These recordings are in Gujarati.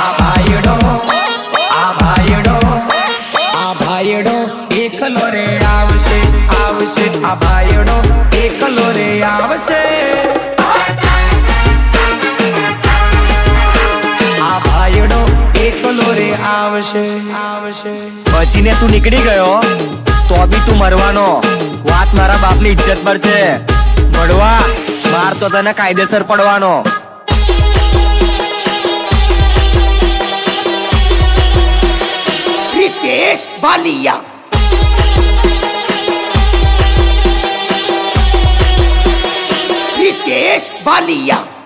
આ ભાઈડો આ ભાઈડો આવશે આવશે આ ભાઈડો તું નીકળી ગયો, તો બી તું મરવાનો. વાત મારા બાપની ઇજ્જત પર છે. પડવા. બાર તો તને કાયદેસર પડવાનો. રીતેશ બાલિયા. રીતેશ બાલિયા.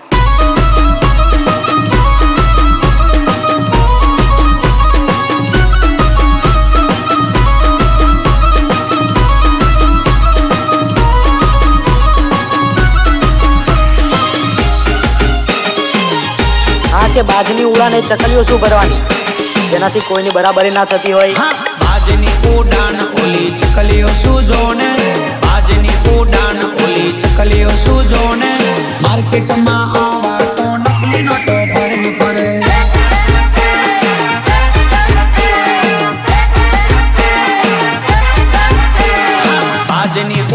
કે બાજની ઉડાને ચકલીઓ શું કરવાની જેનાથી કોઈની બરાબરી ના થતી હોય. બાજની ઉડાન ઓલી ચકલીઓ શું જોને? બાજની ઉડાન ઓલી ચકલીઓ શું જોને? માર્કેટમાં આવા તો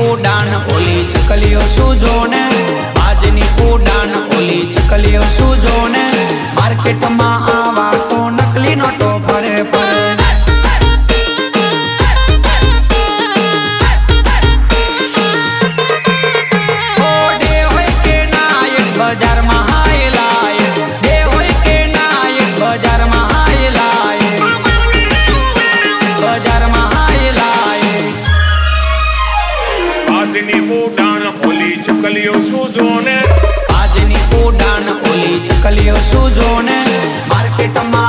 ઉડાન ઓલી ચકલીઓ શું ને માર્કેટમાં આવા તો નકલી નોટો ભરે ભરે ઓડે હોય કે બજારમાં આજની ઉડાન ઓલી ચકલીઓ સૂજો ને આજની